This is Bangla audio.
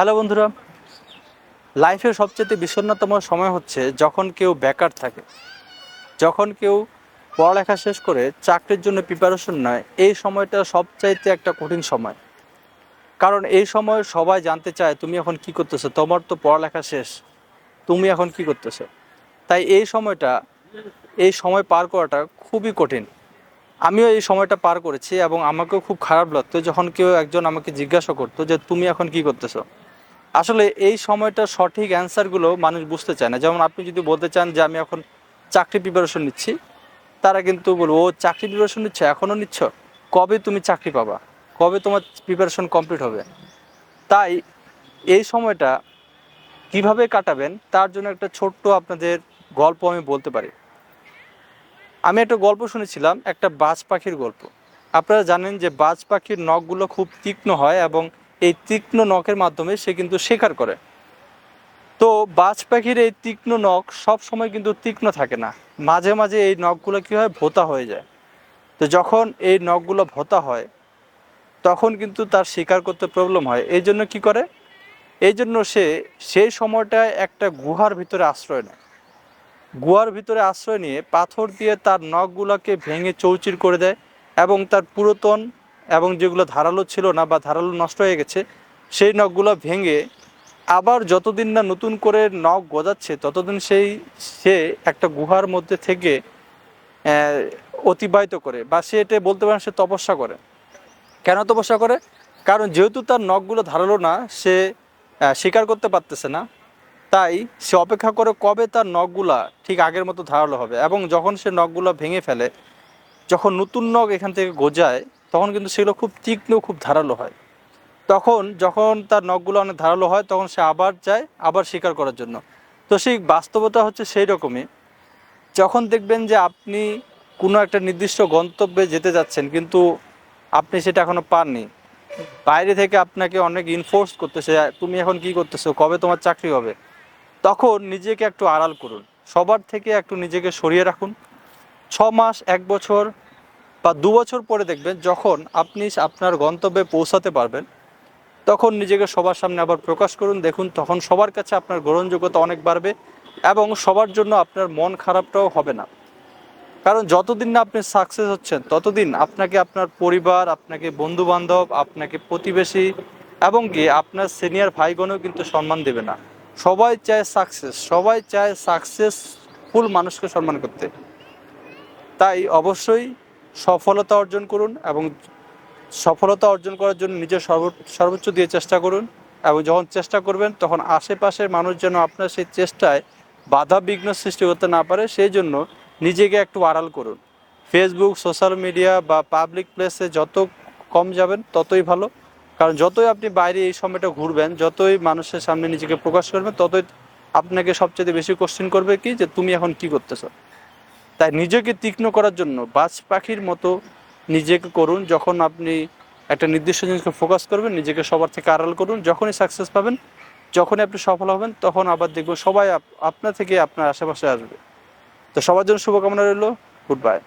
হ্যালো বন্ধুরা, লাইফের সবচেয়ে বিষণ্ণতম সময় হচ্ছে যখন কেউ বেকার থাকে, যখন কেউ পড়ালেখা শেষ করে চাকরির জন্য প্রিপারেশন নেয়, এই সময়টা সবচাইতে একটা কঠিন সময়। কারণ এই সময় সবাই জানতে চায়, তুমি এখন কি করতেছো? তোমার তো পড়ালেখা শেষ, তুমি এখন কি করতেছো? তাই এই সময়টা, এই সময় পার করাটা খুবই কঠিন। আমিও এই সময়টা পার করেছি এবং আমাকেও খুব খারাপ লাগতো যখন কেউ একজন আমাকে জিজ্ঞাসা করতো যে, তুমি এখন কি করতেছো? আসলে এই সময়টার সঠিক অ্যান্সারগুলো মানুষ বুঝতে চায় না। যেমন আপনি যদি বলতে চান যে আমি এখন চাকরি প্রিপারেশন নিচ্ছি, তারা কিন্তু বলব, ও চাকরি প্রিপারেশন নিচ্ছ এখনও নিচ্ছ? কবে তুমি চাকরি পাবা? কবে তোমার প্রিপারেশন কমপ্লিট হবে? তাই এই সময়টা কীভাবে কাটাবেন, তার জন্য একটা ছোট্ট আপনাদের গল্প আমি বলতে পারি। আমি একটা গল্প শুনেছিলাম, একটা বাজ পাখির গল্প। আপনারা জানেন যে বাজ পাখির নখগুলো খুব তীক্ষ্ণ হয় এবং এই তীক্ষ্ণ নখের মাধ্যমে সে কিন্তু শিকার করে। তো বাজ পাখির এই তীক্ষ্ণ নখ সব সময় কিন্তু তীক্ষ্ণ থাকে না। মাঝে মাঝে এই নখগুলো কী হয়? ভোতা হয়ে যায়। তো যখন এই নখগুলো ভোতা হয়, তখন কিন্তু তার শিকার করতে প্রবলেম হয়। এই জন্য কী করে? এই জন্য সে সেই সময়টায় একটা গুহার ভিতরে আশ্রয় নেয়। গুহার ভিতরে আশ্রয় নিয়ে পাথর দিয়ে তার নখগুলোকে ভেঙে চৌচির করে দেয় এবং তার পুরাতন এবং যেগুলো ধারালো ছিল না বা ধারালো নষ্ট হয়ে গেছে, সেই নখগুলো ভেঙে আবার যতদিন না নতুন করে নখ গজাচ্ছে, ততদিন সেই, সে একটা গুহার মধ্যে থেকে অতিবাহিত করে বা সে এটা বলতে পারেন সে তপস্যা করে। কেন তপস্যা করে? কারণ যেহেতু তার নখগুলো ধারালো না, সে শিকার করতে পারতেছে না। তাই সে অপেক্ষা করে কবে তার নখগুলা ঠিক আগের মতো ধারালো হবে এবং যখন সে নখগুলো ভেঙে ফেলে, যখন নতুন নখ এখান থেকে গজায় তখন কিন্তু সেগুলো খুব তীক্ষ্ণ, খুব ধারালো হয়। তখন যখন তার নখগুলো অনেক ধারালো হয়, তখন সে আবার যায়, আবার শিকার করার জন্য। তো সেই বাস্তবতা হচ্ছে সেই রকমই যখন দেখবেন যে আপনি কোনো একটা নির্দিষ্ট গন্তব্যে যেতে যাচ্ছেন, কিন্তু আপনি সেটা এখনও পাননি। বাইরে থেকে আপনাকে অনেক ইনফোর্স করতেছে, তুমি এখন কি করতেছো? কবে তোমার চাকরি হবে? তখন নিজেকে একটু আড়াল করুন। সবার থেকে একটু নিজেকে সরিয়ে রাখুন। ছ মাস, এক বছর বা দু বছর পরে দেখবেন যখন আপনি আপনার গন্তব্যে পৌঁছাতে পারবেন, তখন নিজেকে সবার সামনে আবার প্রকাশ করুন, দেখুন তখন সবার কাছে আপনার গ্রহণযোগ্যতা অনেক বাড়বে এবং সবার জন্য আপনার মন খারাপটাও হবে না। কারণ যতদিন না আপনি সাকসেস হচ্ছেন, ততদিন আপনাকে আপনার পরিবার, আপনাকে বন্ধু বান্ধব আপনাকে প্রতিবেশী এবং কি আপনার সিনিয়র ভাই বোনও কিন্তু সম্মান দেবে না। সবাই চায় সাকসেস সবাই চায় সাকসেসফুল মানুষকে সম্মান করতে। তাই অবশ্যই সফলতা অর্জন করুন এবং সফলতা অর্জন করার জন্য নিজের সর্বোচ্চ দিয়ে চেষ্টা করুন এবং যখন চেষ্টা করবেন, তখন আশেপাশের মানুষ যেন আপনার সেই চেষ্টায় বাধা বিঘ্ন সৃষ্টি করতে না পারে, সেই জন্য নিজেকে একটু আড়াল করুন। ফেসবুক সোশ্যাল মিডিয়া বা পাবলিক প্লেসে যত কম যাবেন, ততই ভালো। কারণ যতই আপনি বাইরে এই সময়টা ঘুরবেন, যতই মানুষের সামনে নিজেকে প্রকাশ করবেন, ততই আপনাকে সবচেয়ে বেশি কোশ্চেন করবে কি যে, তুমি এখন কি করতেছো? তাই নিজেকে তীক্ষ্ণ করার জন্য বাজ পাখির মতো নিজেকে করুন। যখন আপনি একটা নির্দিষ্ট জিনিসকে ফোকাস করবেন, নিজেকে সবার থেকে আড়াল করুন। যখনই সাকসেস পাবেন, যখনই আপনি সফল হবেন, তখন আবার দেখব সবাই আপ- আপনার থেকে আপনার আশেপাশে আসবে। তো সবার জন্য শুভকামনা রইল। Good bye